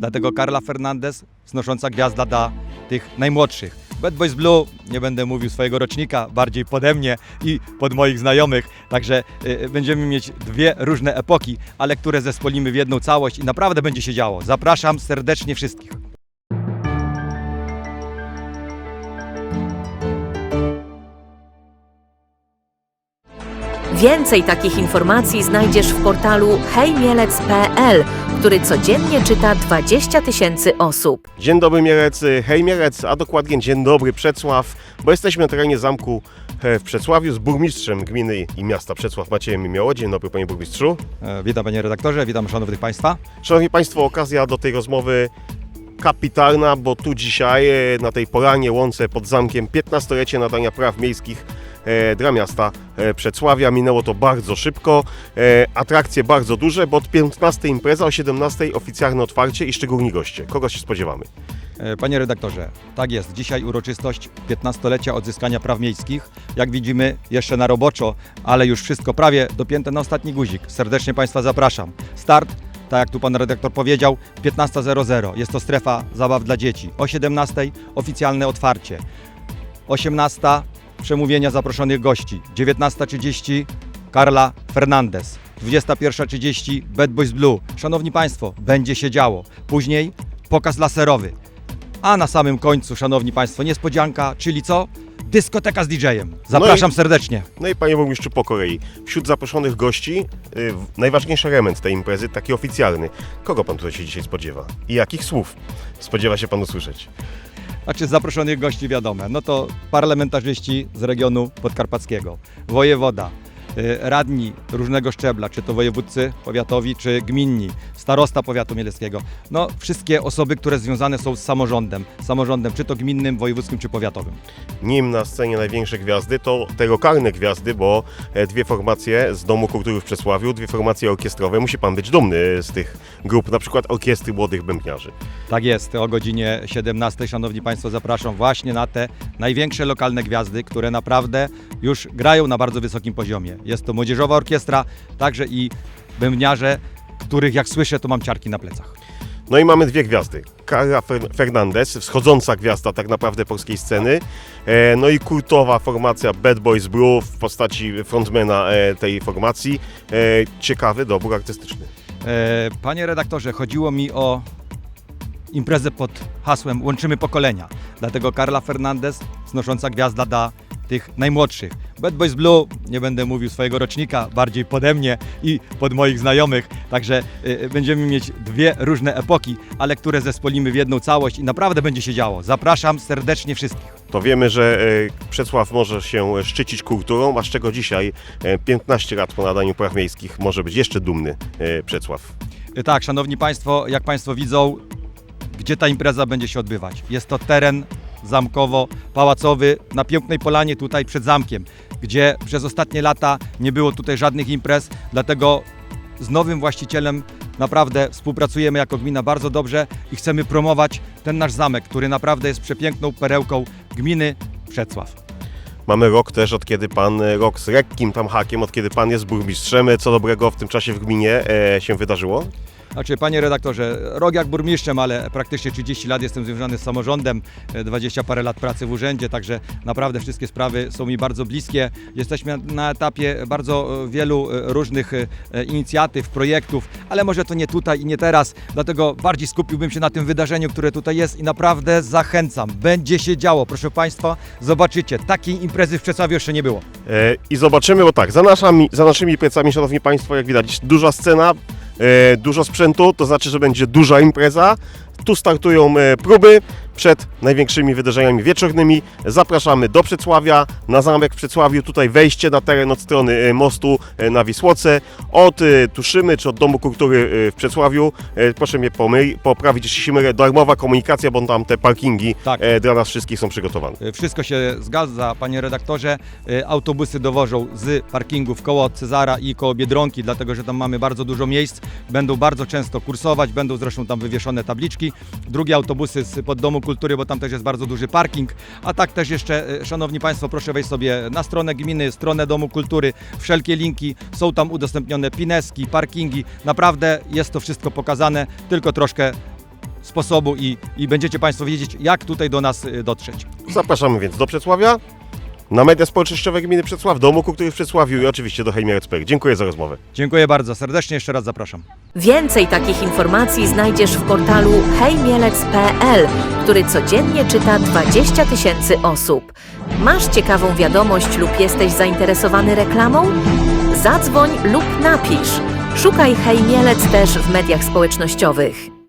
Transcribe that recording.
dlatego Karla Fernandez, znosząca gwiazda dla tych najmłodszych. Bad Boys Blue, nie będę mówił swojego rocznika, bardziej pode mnie i pod moich znajomych, także y, będziemy mieć dwie różne epoki, ale które zespolimy w jedną całość i naprawdę będzie się działo. Zapraszam serdecznie wszystkich. Więcej takich informacji znajdziesz w portalu hejmielec.pl, który codziennie czyta 20 tysięcy osób. Dzień dobry Mielec, hej Mielec, a dokładnie dzień dobry Przecław, bo jesteśmy na terenie zamku e, w Przecławiu z burmistrzem gminy i miasta Przecław Maciejem Mioło. Dzień dobry panie burmistrzu. E, Witam panie redaktorze, witam szanownych państwa. Szanowni Państwo, okazja do tej rozmowy kapitalna, bo tu dzisiaj e, na tej poranie łące pod zamkiem 15-lecie nadania praw miejskich dla miasta e, Przecławia. Minęło to bardzo szybko, e, atrakcje bardzo duże, bo od 15 impreza, o 17 oficjalne otwarcie i szczególni goście. Kogo się spodziewamy? E, Panie redaktorze, tak jest. Dzisiaj uroczystość 15-lecia odzyskania praw miejskich. Jak widzimy, jeszcze na roboczo, ale już wszystko prawie dopięte na ostatni guzik. Serdecznie Państwa zapraszam. Start, tak jak tu Pan redaktor powiedział, 15.00. Jest to strefa zabaw dla dzieci. O 17.00 oficjalne otwarcie. 18.00 przemówienia zaproszonych gości. 19.30 Karla Fernandez. 21.30 Bad Boys Blue. Szanowni Państwo, będzie się działo. Później pokaz laserowy. A na samym końcu, szanowni państwo, niespodzianka, czyli co? Dyskoteka z DJ-em. Zapraszam serdecznie. No i panie burmistrzu po kolei. Wśród zaproszonych gości y, w- najważniejszy element tej imprezy, taki oficjalny. Kogo pan tutaj się dzisiaj spodziewa? I jakich słów spodziewa się pan usłyszeć? Znaczy zaproszonych gości wiadome, no to parlamentarzyści z regionu podkarpackiego, wojewoda, radni różnego szczebla, czy to wojewódcy powiatowi, czy gminni, starosta powiatu mieleckiego. No wszystkie osoby, które związane są z samorządem, samorządem czy to gminnym, wojewódzkim, czy powiatowym. Nim na scenie największe gwiazdy, to te lokalne gwiazdy, bo e, dwie formacje z Domu Kultury w Przesławiu, dwie formacje orkiestrowe. Musi pan być dumny z tych grup, na przykład Orkiestry Młodych Bębniarzy. Tak jest, o godzinie 17, szanowni państwo, zapraszam właśnie na te największe lokalne gwiazdy, które naprawdę już grają na bardzo wysokim poziomie. Jest to młodzieżowa orkiestra, także i bębniarze, których jak słyszę, to mam ciarki na plecach. No i mamy dwie gwiazdy. Karla Fer- Fernandez, wschodząca gwiazda tak naprawdę polskiej sceny. E, no i kultowa formacja Bad Boys Blue w postaci frontmana e, tej formacji. E, ciekawy dobór artystyczny. Panie redaktorze, chodziło mi o imprezę pod hasłem Łączymy pokolenia. Dlatego Karla Fernandez, znosząca gwiazda dla tych najmłodszych. Bad Boys Blue, nie będę mówił swojego rocznika, bardziej pode mnie i pod moich znajomych, także y, będziemy mieć dwie różne epoki, ale które zespolimy w jedną całość i naprawdę będzie się działo. Zapraszam serdecznie wszystkich. To wiemy, że e, Przecław może się szczycić kulturą, a z czego dzisiaj, e, 15 lat po nadaniu praw miejskich, może być jeszcze dumny e, Przecław. Y, Tak, szanowni państwo, jak państwo widzą, gdzie ta impreza będzie się odbywać. Jest to teren zamkowo-pałacowy na pięknej polanie tutaj przed zamkiem, gdzie przez ostatnie lata nie było tutaj żadnych imprez, dlatego z nowym właścicielem naprawdę współpracujemy jako gmina bardzo dobrze i chcemy promować ten nasz zamek, który naprawdę jest przepiękną perełką gminy Przecław. Mamy rok też, od kiedy pan, e, rok z lekkim tam hakiem, od kiedy pan jest burmistrzem. E, Co dobrego w tym czasie w gminie e, się wydarzyło? Znaczy, panie redaktorze, rok jak burmistrzem, ale praktycznie 30 lat jestem związany z samorządem, e, 20 parę lat pracy w urzędzie, także naprawdę wszystkie sprawy są mi bardzo bliskie. Jesteśmy na etapie bardzo e, wielu e, różnych e, e, inicjatyw, projektów, ale może to nie tutaj i nie teraz, dlatego bardziej skupiłbym się na tym wydarzeniu, które tutaj jest i naprawdę zachęcam. Będzie się działo, proszę Państwa, zobaczycie, takiej imprezy w Czesławiu jeszcze nie było. E, I zobaczymy, bo tak, za, za naszymi plecami, szanowni państwo, jak widać, duża scena, e, dużo sprzętu, to znaczy, że będzie duża impreza. Tu startują e, próby przed największymi wydarzeniami wieczornymi. Zapraszamy do Przecławia, na zamek w Przecławiu, tutaj wejście na teren od strony e, mostu e, na Wisłoce. Od e, Tuszymy, czy od Domu Kultury w Przecławiu, e, proszę mnie poprawić, jeśli się mylę, darmowa komunikacja, bo tam te parkingi Tak. dla nas wszystkich są przygotowane. Wszystko się zgadza, panie redaktorze. Autobusy dowożą z parkingów koło Cezara i koło Biedronki, dlatego że tam mamy bardzo dużo miejsc. Będą bardzo często kursować, będą zresztą tam wywieszone tabliczki. Drugie autobusy z pod Domu Kultury, bo tam też jest bardzo duży parking. A tak też jeszcze, e, szanowni państwo, proszę wejść sobie na stronę gminy, stronę Domu Kultury. Wszelkie linki są tam udostępnione, pineski, parkingi. Naprawdę jest to wszystko pokazane, tylko troszkę sposobu i, i będziecie Państwo wiedzieć, jak tutaj do nas y, dotrzeć. Zapraszamy więc do Przedsławia, na media społecznościowe gminy Przedsław, do MUK-u, który w Przedsławiu i oczywiście do Hejmierec.pl. Dziękuję za rozmowę. Dziękuję bardzo serdecznie, jeszcze raz zapraszam. Więcej takich informacji znajdziesz w portalu hejmielec.pl, który codziennie czyta 20 tysięcy osób. Masz ciekawą wiadomość lub jesteś zainteresowany reklamą? Zadzwoń lub napisz. Szukaj Hej Mielec też w mediach społecznościowych.